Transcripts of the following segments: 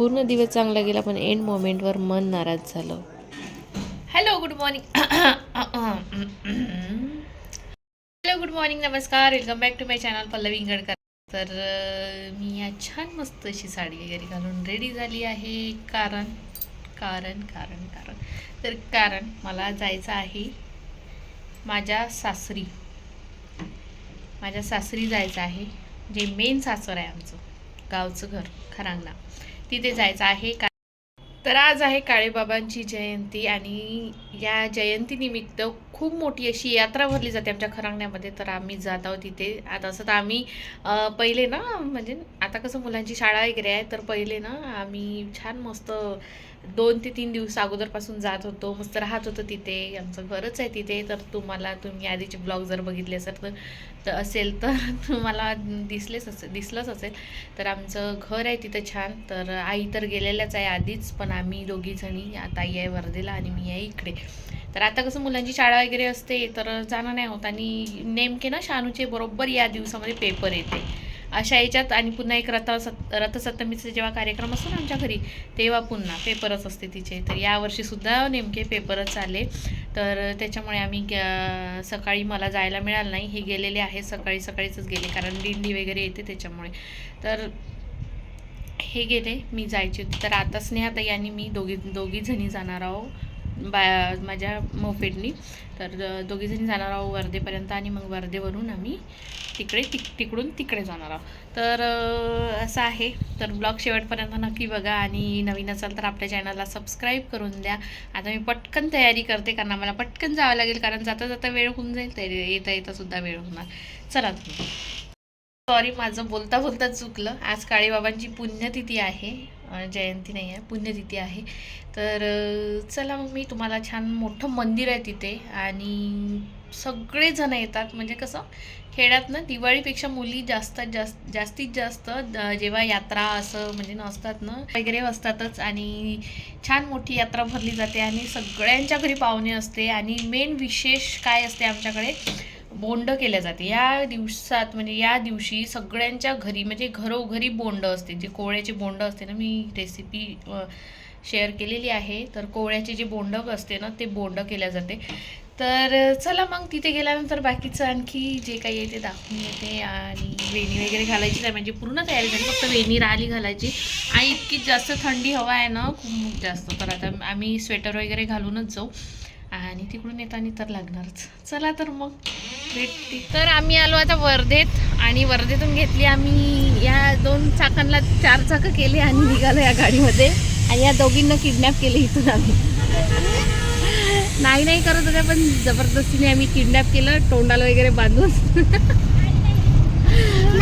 पूर्ण दिवस चांगला गेला पण एंड मोमेंटवर मन नाराज झालं. Hello good morning hello good morning नमस्कार. Welcome back to my channel Pallavi Ingadkar तर मी आज छान मस्त अशी साडी वगैरे घालून रेडी झाली आहे. कारण कारण कारण कारण. तर कारण मला जायचं आहे माझ्या सासरी. माझ्या सासरी जायचं आहे जे मेन सासर आहे आमचं गावचं घर खरांगणा तिथे जायचं आहे का? तर आज आहे काळेबाबांची जयंती आणि या जयंतीनिमित्त खूप मोठी अशी यात्रा भरली जाते आमच्या खरांगण्यामध्ये. तर आम्ही जात आहोत तिथे. आता असं तर आम्ही पहिले ना म्हणजे आता कसं मुलांची शाळा वगैरे आहे तर पहिले ना आम्ही छान मस्त दोन ते तीन दिवस अगोदरपासून जात होतो मस्त राहत होतो तिथे. आमचं घरच आहे तिथे. तर तुम्हाला तुम्ही आधीचे ब्लॉग जर बघितले असेल तर तर असेल तर तुम्हाला दिसलेच असेल दिसलंच असेल. तर आमचं घर आहे तिथं छान. तर आई तर गेलेल्याच आहे आधीच पण आम्ही दोघीजणी आता आई आहे वर्धेला आणि मी आहे इकडे. तर आता कसं मुलांची शाळा वगैरे असते तर जाणं नाही होत. आणि नेमके ना शानूचे बरोबर या दिवसामध्ये पेपर येते. अशा याच्यात आणि पुन्हा एक रथ रथसप्तमीचा जेव्हा कार्यक्रम असतो ना आमच्या घरी तेव्हा पुन्हा पेपरच असते तिचे. तर यावर्षीसुद्धा नेमके पेपरच आले तर त्याच्यामुळे आम्ही ग- सकाळी मला जायला मिळालं नाही. हे गेलेले आहे सकाळी सकाळीच गेले कारण दिंडी वगैरे येते त्याच्यामुळे. तर हे गेले मी जायचे होते. तर आता स्नेहाताई आणि मी दोघी दोघी जणी जाणार आहोत. बा माझ्या मोफेडनी. तर दोघीजणी जाणार आहोत वर्धेपर्यंत आणि मग वर्धेवरून आम्ही तिकडे तिक तिकडून तिकडे जाणार आहोत. तर असं आहे. तर ब्लॉग शेवटपर्यंत नक्की बघा आणि नवीन असाल तर आपल्या चॅनलला सबस्क्राईब करून द्या. आता मी पटकन तयारी करते कारण आम्हाला पटकन जावं लागेल कारण जाता जाता वेळ होऊन जाईल तर येता येतासुद्धा वेळ होणार. चला तुम्ही सॉरी माझं बोलता बोलता चुकलं. आज काळेबाबांची पुण्यतिथी आहे. जयंती नाही आहे पुण्यतिथी आहे. तर चला मग मी तुम्हाला छान मोठं मंदिर आहे तिथे आणि सगळेजण येतात. म्हणजे कसं खेड्यात ना दिवाळीपेक्षा मुली जास्त जास्त जास्तीत जास्त जेव्हा यात्रा असं म्हणजे नसतात ना वगैरे असतातच आणि छान मोठी यात्रा भरली जाते आणि सगळ्यांच्या घरी पाहुणे असते आणि मेन विशेष काय असते आमच्याकडे? बोंड केल्या जाते. या दिवसात म्हणजे या दिवशी सगळ्यांच्या घरी म्हणजे घरोघरी बोंड असते. जे कोवळ्याचे बोंड असते ना मी रेसिपी शेअर केलेली आहे. तर कोवळ्याचे जे बोंड असते ना ते बोंड केल्या जाते. तर चला मग तिथे गेल्यानंतर बाकीचं आणखी जे काही आहे ते दाखवून येते आणि वेणी वगैरे घालायची नाही. म्हणजे पूर्ण तयारी झाली. फक्त वेणी राहिली घालायची. आणि इतकी जास्त थंडी हवा आहे ना खूप जास्त. तर आता आम्ही स्वेटर वगैरे घालूनच जाऊ. आणि तिकडून येताना तर लागणारच. चला तर मग. भेटते. तर आम्ही आलो आता वर्धेत आणि वर्धेतून घेतली आम्ही या दोन चाकांना चार चाकं केली आणि निघालो या गाडीमध्ये. आणि या दोघींना किडनॅप केले इथून आम्ही. नाही नाही करत होत्या पण जबरदस्तीने आम्ही किडनॅप केलं तोंडाला वगैरे बांधून.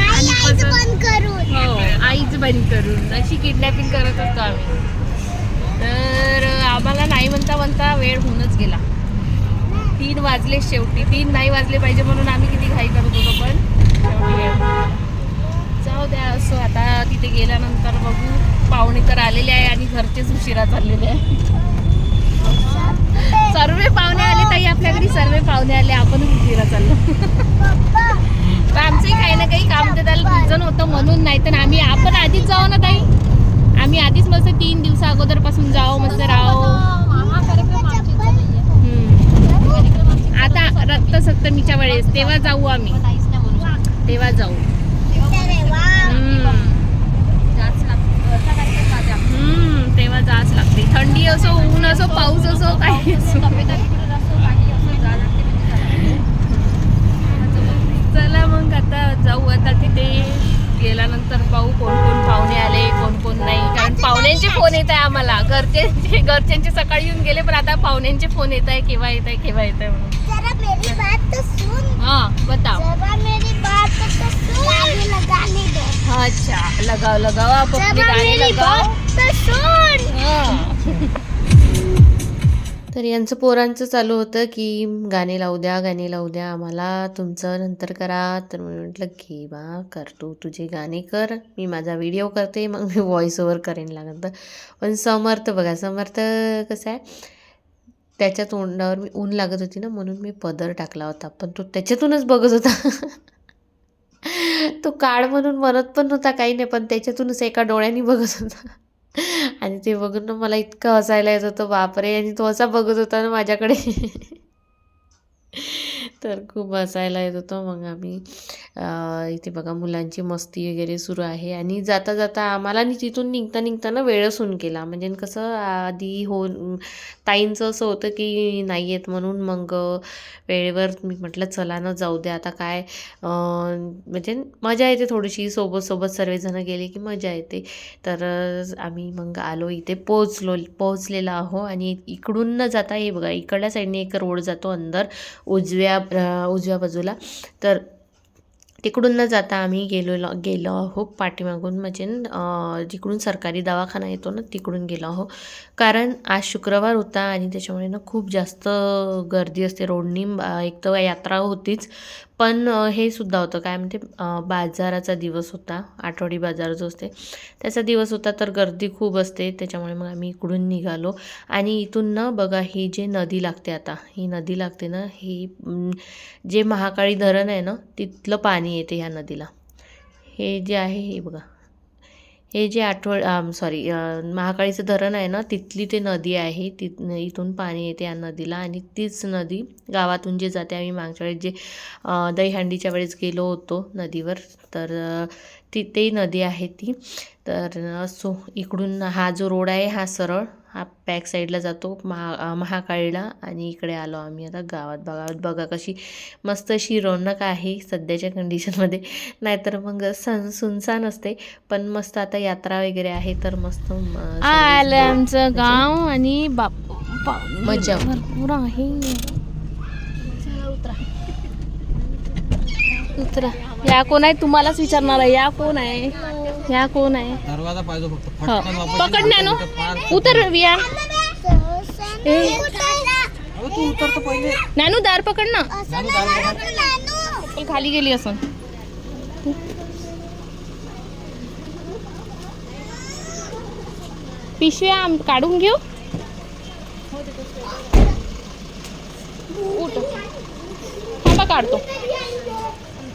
आणि पसंत- हो आईच बंद करून. अशी किडनॅपिंग करत असतो आम्ही. तर आम्हाला नाही म्हणता म्हणता वेळ होऊनच गेला. तीन वाजले शेवटी. तीन नाही वाजले पाहिजे म्हणून आम्ही किती घाई करत होतो पण. शेवटी वेळ जाऊ द्या असं आता तिथे गेल्यानंतर बघू. पाहुणे तर आलेले आहे आणि घरचेच उशिरा चाललेले आहे. सर्व पाहुणे आले ताई आपल्या घरी सर्व पाहुणे आले. आपणच उशिरा चाललो. तर आमचंही काही ना काही काम तर त्याला रिझन होतं म्हणून नाही तर आम्ही आपण आधीच जाऊ ना ताई. आम्ही आधीच मस्त तीन दिवसा अगोदरपासून जाओ मस्त राहो. आता रक्तसप्तमीच्या वेळेस तेव्हा जाऊ आम्ही. तेव्हा जाऊ. तेव्हा जाच लागते. थंडी असो ऊन असो पाऊस असो काही असो. चला मग आता जाऊ आता तिथे. गेल्यानंतर पाहू कोण कोण पाहुणे आले कोण कोण नाही. कारण पाहुण्यांचे फोन येत आहे आम्हाला. घरचे घरच्यांचे सकाळी येऊन गेले पण आता पाहुण्यांचे फोन येत आहे केव्हा येत आहे केव्हा येत आहे म्हणून हा बताओ अच्छा लगाओ लगाओ आप अपने गाने लगाओ सुन. तर यांचं पोरांचं चालू होतं की गाणे लावू द्या गाणे लावू द्या आम्हाला तुमचं नंतर करा. तर मी म्हटलं की बा कर तू तुझे गाणे कर. मी माझा व्हिडिओ करते मग मी व्हॉइस ओव्हर करेन लागत. तर पण समर्थ बघा समर्थ कसं आहे त्याच्या तोंडावर मी ऊन लागत होती ना म्हणून मी पदर टाकला होता. पण तो त्याच्यातूनच बघत होता. तो काळ म्हणून म्हणत पण नव्हता काही नाही पण त्याच्यातूनच एका डोळ्याने बघत होता. आणि ते बघून ना मला इतकं हसायला येत होतं. बापरे! आणि तो असा बघत होता ना माझ्याकडे. तर खूप हसायला येत होतं. मग आम्ही इथे बघा मुलांची मस्ती वगैरे सुरू आहे. आणि जाता जाता आम्हाला तिथून निघता निघताना वेळच होऊन केला म्हणजे कसं आधी हो ताईंचं असं होतं की नाही येत म्हणून मग वेळेवर मी म्हटलं चला ना जाऊ दे आता काय म्हणजे मजा येते थोडीशी. सोबत सोबत सर्वजणं गेले की मजा येते. तर आम्ही मग आलो इथे पोचलो पोहोचलेला आहो. आणि इकडून न जाता हे बघा इकडल्या साईडने एक रोड जातो अंदर. उजव्या उजव्या बाजूला. तर तिकडून न जाता आम्ही गेलो गेलो आहो पाठीमागून. म्हणजे जिकडून सरकारी दवाखाना येतो ना तिकडून गेलो आहो कारण आज शुक्रवार होता आणि त्याच्यामुळे ना खूप जास्त गर्दी असते. रोडनी एक तर यात्रा होतीच. पण हे सुद्धा होतं. काय म्हणते बाजाराचा दिवस होता आठवडी बाजार जो असते त्याचा दिवस होता तर गर्दी खूप असते. त्याच्यामुळे मग आम्ही इकडून निघालो. आणि इथून ना बघा ही जे नदी लागते आता ही नदी लागते ना ही जे महाकाळी धरण आहे ना तिथलं पाणी येते ह्या नदीला. हे जे आहे हे बघा. हे जे आठवड सॉरी महाकाळीचं धरण आहे ना तिथली ते नदी आहे ति इथून पाणी येते या नदीला आणि तीच नदी गावातून जे जाते आम्ही मागच्या वेळेस जे दहीहंडीच्या वेळेस गेलो होतो नदीवर तर ती ते नदी आहे ती. तर असो इकडून हा जो रोड आहे हा सरळ हा बॅक साईडला जातो महा महाकाळीला आणि इकडे आलो आम्ही आता गावात. गावात बघा कशी मस्त अशी रौनक आहे सध्याच्या कंडिशनमध्ये नाहीतर मग सण सुनसान असते पण मस्त आता यात्रा वगैरे आहे तर मस्त आलं आमचं गाव आणि बाप बाप- मजा. भरपूर आहे. उतरा. या कोण आहे? तुम्हालाच विचारणार आहे. या कोण आहे? या कोण आहे? दरवाजा पाहिजे फक्त. हो. फटकन वापस पकड. नॅनो. पार- उतर विया ए. अगं तू उतर तर पहिले. नॅनू दार पकड ना. नानू दारू खाली गेली असून. पिशव्या आम- काढून घेऊ? उठ. थांबा काढतो.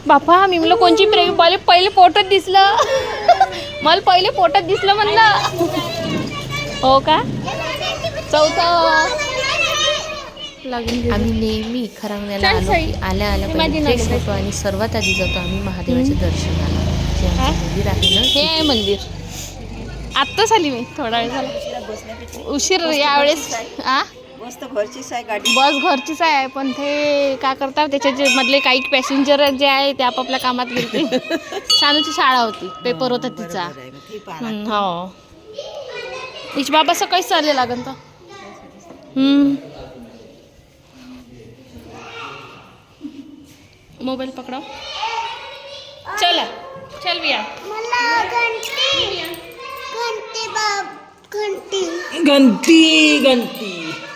बापा मी म्हणलं कोणची प्रेमी पहिले पहिले पोटात दिसलं. मला पहिले पोटात दिसलं म्हणलं हो का चौथं. आम्ही नेहमी खरंगण्याला आलो. की आल्या आल्या पहिले. होतो आणि सर्वात आधी जातो आम्ही महादेवाच्या दर्शनाला जे हा? आमचं मंदिर आहे ना हे आहे मंदिर आत्ताच आली मी थोडा वेळ झाला उशीर यावेळेस आ मस्त घरचीच आहे गाडी. बस घरचीच आहे पण ते काय करतात त्याचे जे मधले काही पॅसेंजर जे आहे ते आपापल्या कामात गेले शानूची शाळा होती पेपर होता तिचा. बरोबर आहे मग ती पाहा हम्म, हो. हिच बाबा सकाळीच चालले लागन तर. हम्म. मोबाईल पकडाव. चला चल बिया. गंती गंती असं.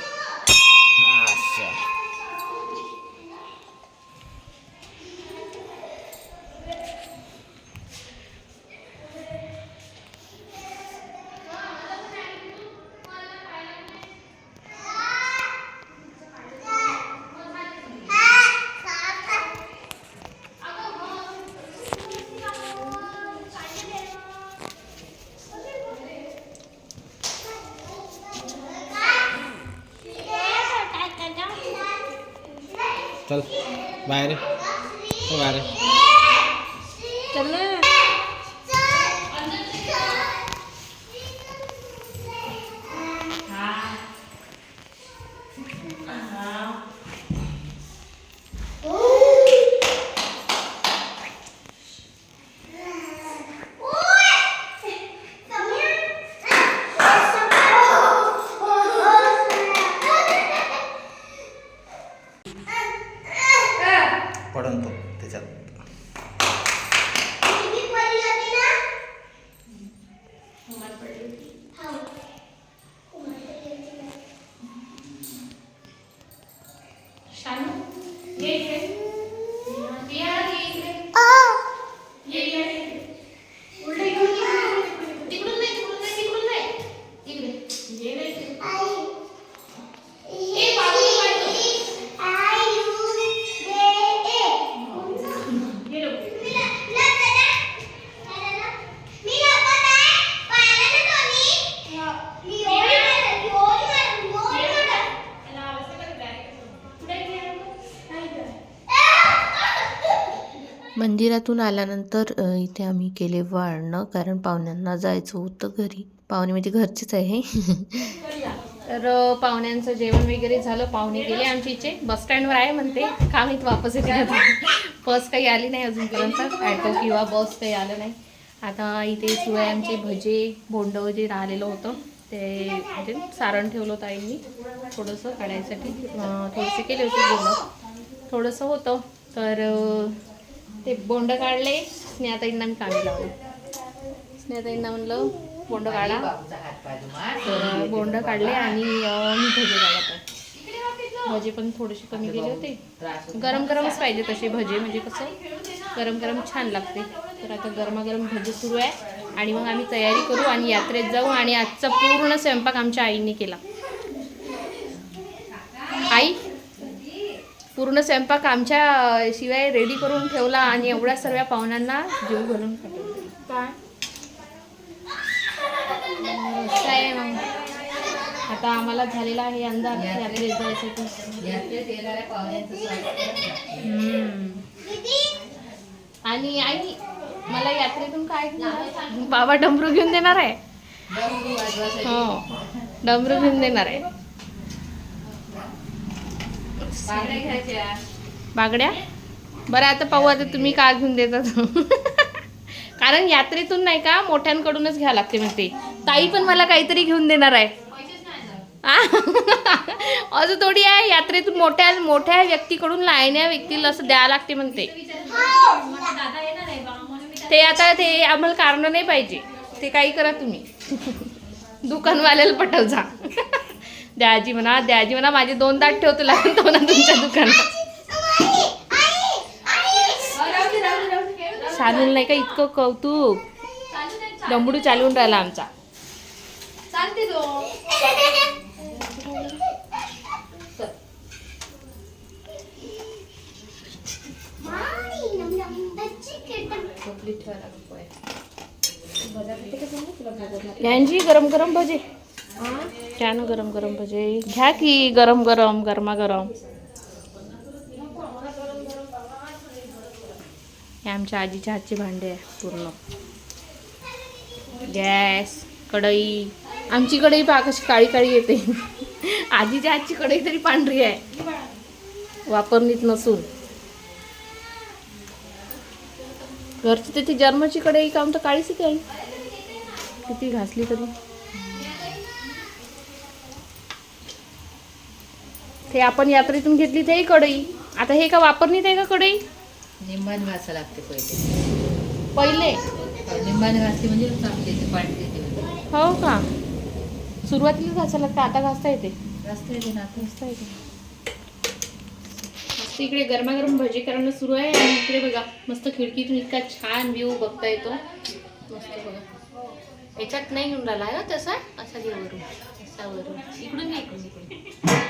बाहेर बाहेर मंदिरातून आल्यानंतर इथे आम्ही केले वाळणं कारण पाहुण्यांना जायचं होतं घरी. पाहुणे म्हणजे घरचेच आहे तर पाहुण्यांचं जेवण वगैरे झालं. पाहुणे गेले आमच्या इथे. बस स्टँडवर आहे म्हणते. का माहीत वापस येते बस काही आली नाही अजूनपर्यंत. ॲटो किंवा बस काही आलं नाही. आता इथे सुरू आहे आमचे भजे बोंड जे राहिलेलं होतं ते म्हणजे सारण ठेवलं होतं आईनी. थोडंसं काढायसाठी. थोडंसं थोडेसे केले होते बोंड. थोडंसं होतं. तर ते बोंड काढले स्नेहाताईंना मी काढी लावलं. स्नेहाताईंना म्हणलं बोंड काढा. तर बोंड काढले आणि मी भजे काढत भजे पण थोडेसे कमी गेले होते. गरम गरमच पाहिजे तसे भजे म्हणजे कसं गरम गरम छान लागते. तर आता गरमागरम भजे सुरू आहे. आणि मग आम्ही तयारी करू आणि यात्रेत जाऊ. आणि आजचा पूर्ण स्वयंपाक आमच्या आईने केला. आई? पूर्ण स्वयंपाक आमच्या शिवाय रेडी करून ठेवला आणि एवढ्या सर्व पाहुण्यांना जीव घालून काय? मग? आता आम्हाला झालेला आहे अंदाज. आणि आई मला यात्रेतून काय? बाबा डमरू घेऊन देणार आहे? हो डमरू घेऊन देणार आहे. बागड्या बरं आता पाहू आता तुम्ही का घेऊन देतात कारण यात्रेतून नाही का मोठ्यांकडूनच घ्यावं लागते म्हणते ताई पण मला काहीतरी घेऊन देणार आहे? असं थोडी आहे यात्रेतून मोठ्या मोठ्या व्यक्तीकडून लायण्या व्यक्तीला असं द्यावं लागते म्हणते ते. आता ते आम्हाला कारण नाही पाहिजे. ते काही करा तुम्ही. दुकानवाल्याला पटव जा द्याजी म्हणा द्याजी म्हणा माझे दोन ताट ठेवतो लागेल तो ना तुमच्या दुकानात. चालून नाही का इतकं कौतुक? डंबडू चालून राहिला आमचा. गरम गरम भजे. घ्या ना गरम गरम भजे. घ्या की गरम गरम गरमा गरम. हे आमच्या आजीच्या हातचे भांडे आहे पूर्ण. गॅस कढई. आमची कढई पहा कशी काळी काळी येते. आजीच्या हातची कढई तरी पांढरी आहे. वापरणीत नसून. घरची त्याची जन्माची कढई काम तर काळीच येते. आई किती घासली तरी. ते आपण यात्रेतून घेतली ते कढई. आता हे का वापरणीत आहे का कढई? निंबाने घासा लागते पहिले. पहिले? निंबाने घासली म्हणजे चांगली येते पांढरी येते हो का? सुरुवातीला घासायला लागतं आता घासता येते. घासता येते ना आता. घासता येते. मस्त इकडे गरमागरम भजी करणं सुरू आहे आणि इकडे बघा मस्त खिडकीतून इतका छान व्ह्यू बघता येतो. मस्त बघा. याच्यात नाही घेऊन राहिला आहे ना तसा? असा घे वरून. असा वरून. इकडून घे इकडून इकडून.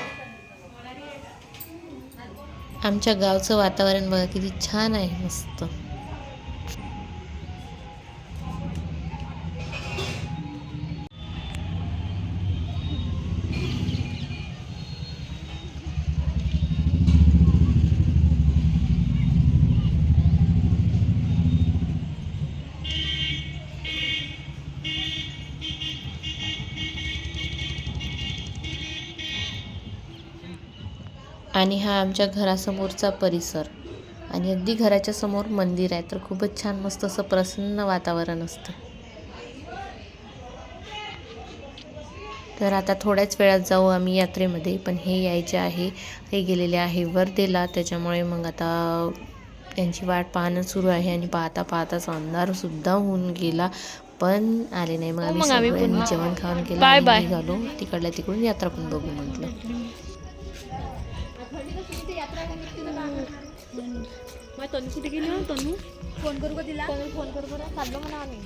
आमच्या गावचं वातावरण बघा किती छान आहे मस्त. आणि हा आमच्या घरासमोरचा परिसर. आणि अगदी घराच्या समोर मंदिर आहे. तर खूपच छान मस्त असं प्रसन्न वातावरण असतं. तर आता थोड्याच वेळात जाऊ आम्ही यात्रेमध्ये. पण हे यायचे आहे. हे गेलेले आहे वर्धेला. त्याच्यामुळे मग आता त्यांची वाट पाहणं सुरू आहे. आणि पाहता पाहताच अंधारसुद्धा होऊन गेला. पण आले नाही. मग आम्ही जेवण खाऊन केलं. निघालो. तिकडल्या तिकडून यात्रा पण बघू म्हटलं. तनु कुठे गेली हो? तनु फोन करू का तिला? फोन करू बरं. चाललो म्हणा आम्ही.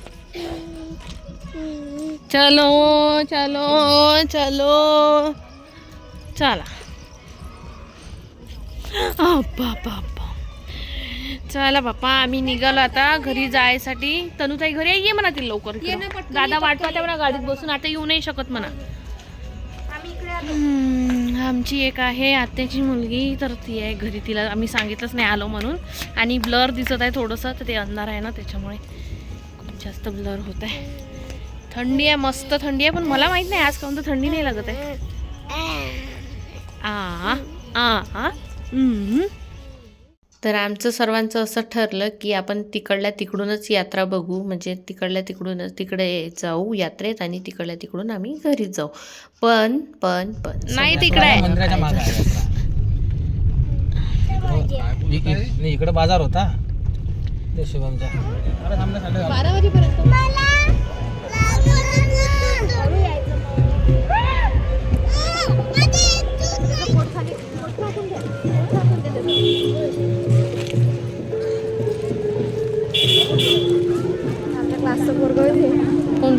चलो चलो चलो. चला. अप्पा बाप्पा चला बाप्पा आम्ही निघालो आता घरी जायसाठी. तनुताई घरी आहे, ये म्हणा ती लवकर. दादा वाट पाहते म्हणा गाडीत बसून. आता येऊ नाही शकत म्हणा. आमची एक आहे आत्याची मुलगी तर ती आहे घरी. तिला आम्ही सांगितलंच नाही आलो म्हणून. आणि ब्लर दिसत आहे थोडंसं तर ते अंधार आहे ना त्याच्यामुळे खूप जास्त ब्लर होत आहे. थंडी आहे मस्त थंडी आहे पण मला माहीत नाही आज काऊन तर थंडी नाही लागत आहे. आ आ आ तर आमचं सर्वांचं असं ठरलं की आपण तिकडल्या तिकडूनच यात्रा बघू. म्हणजे तिकडल्या तिकडूनच तिकडे जाऊ यात्रेत आणि तिकडल्या तिकडून आम्ही घरी जाऊ. पण पण पण. नाही तिकडे. इकडे बाजार होता. ते शिवमचा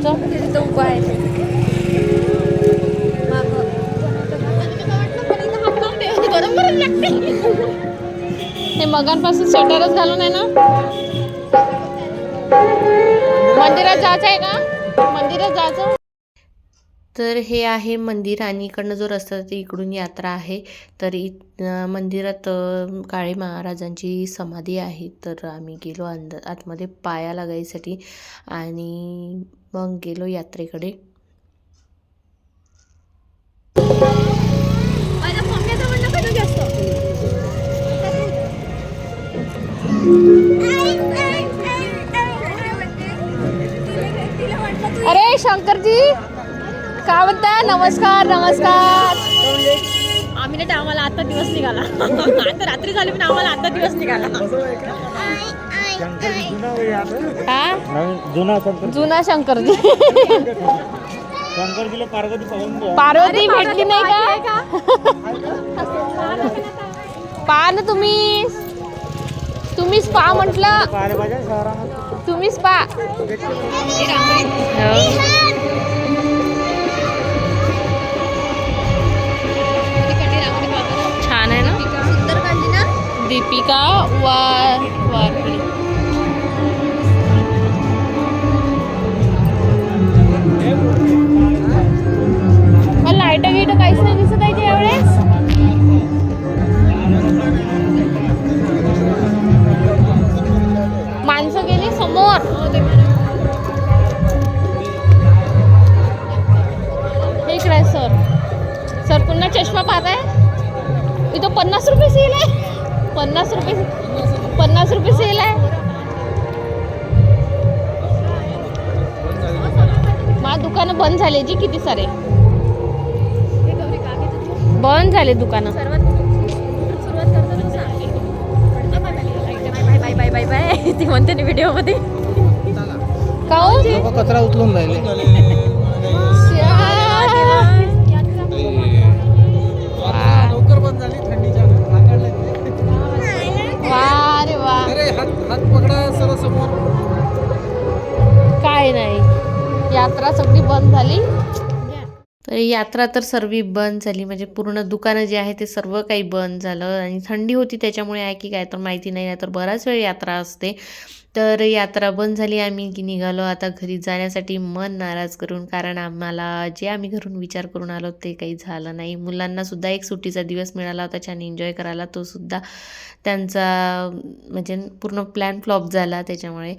तुमचं थांब ना, हे मगांपासून स्वेटरच घालून आहे ना? मंदिरात जायचं आहे का? मंदिरात जायचं? तर हे आहे मंदिर आणि इकडनं जो रस्ता आहे ते इकडून यात्रा आहे. तर इ मंदिरात काळे महाराजांची समाधी आहे. तर आम्ही गेलो अंद आतमध्ये पाया लागायसाठी आणि मग गेलो यात्रेकडे. अरे शंकरजी! काय म्हणता नमस्कार नमस्कार. आम्ही नाही आम्हाला आता दिवस निघाला. आता रात्री झाली पण आम्हाला आता दिवस निघाला. हा? जुना शंकरजी. पार्वती भेटली नाही का? पा ना तुम्ही. तुम्हीच पा म्हटलं. तुम्हीच पा. दीपिका वा वारकरी. लाइट गिट काहीच नाही दिसत आहे ते यावेळेस. माणसं गेली समोर. इकडे सर. सर पुन्हा चष्मा पाहताय? इथं पन्नास रुपये सेल आहे. पन्नास रुपये पन्नास रुपये सेल आहे. मा दुकानं बंद झाले जी किती सारे? बंद झाले दुकानं. ती म्हणते ना व्हिडिओमध्ये काऊन? लोकं कचरा उचलून राहिले. समोर. काय नाही. यात्रा सगळी बंद झाली. तर यात्रा तर सर्व बंद झाली. म्हणजे पूर्ण दुकानं जे आहे ते सर्व काही बंद झालं. आणि थंडी होती त्याच्यामुळे आहे की काय तर माहिती नाही. नाही तर बराच वेळ यात्रा असते. तर यात्रा बंद झाली. आम्ही की निघालो. आता घरी जाण्यासाठी मन नाराज करून कारण आम्हाला जे आम्ही घरून विचार करून आलो ते काही झालं नाही. मुलांनासुद्धा एक सुट्टीचा दिवस मिळाला होता छान एन्जॉय करायला. तो सुद्धा त्यांचा म्हणजे पूर्ण प्लॅन फ्लॉप झाला त्याच्यामुळे.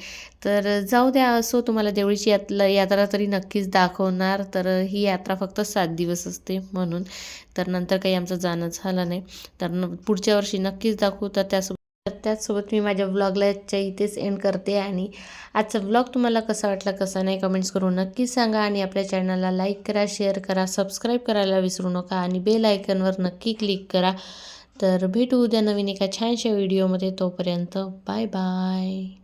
तर जाऊ द्या असो तुम्हाला देवळीची यातला यात्रा तरी नक्कीच दाखवणार. तर ही यात्रा फक्त सात दिवस असते म्हणून. तर नंतर काही आमचं जाणं झालं नाही. तर न पुढच्या वर्षी नक्कीच दाखवू. तर त्यासोबत तर त्याचसोबत मी माझ्या व्लॉगला याच्या इथेच एंड करते आणि आजचा व्लॉग तुम्हाला कसा वाटला कसा नाही कमेंट्स करून नक्कीच सांगा आणि आपल्या चॅनलला लाईक करा शेअर करा सबस्क्राईब करायला विसरू नका आणि बेल आयकनवर नक्की क्लिक करा. तर भेटू उद्या नवीन एका छानशा व्हिडिओमध्ये तोपर्यंत बाय बाय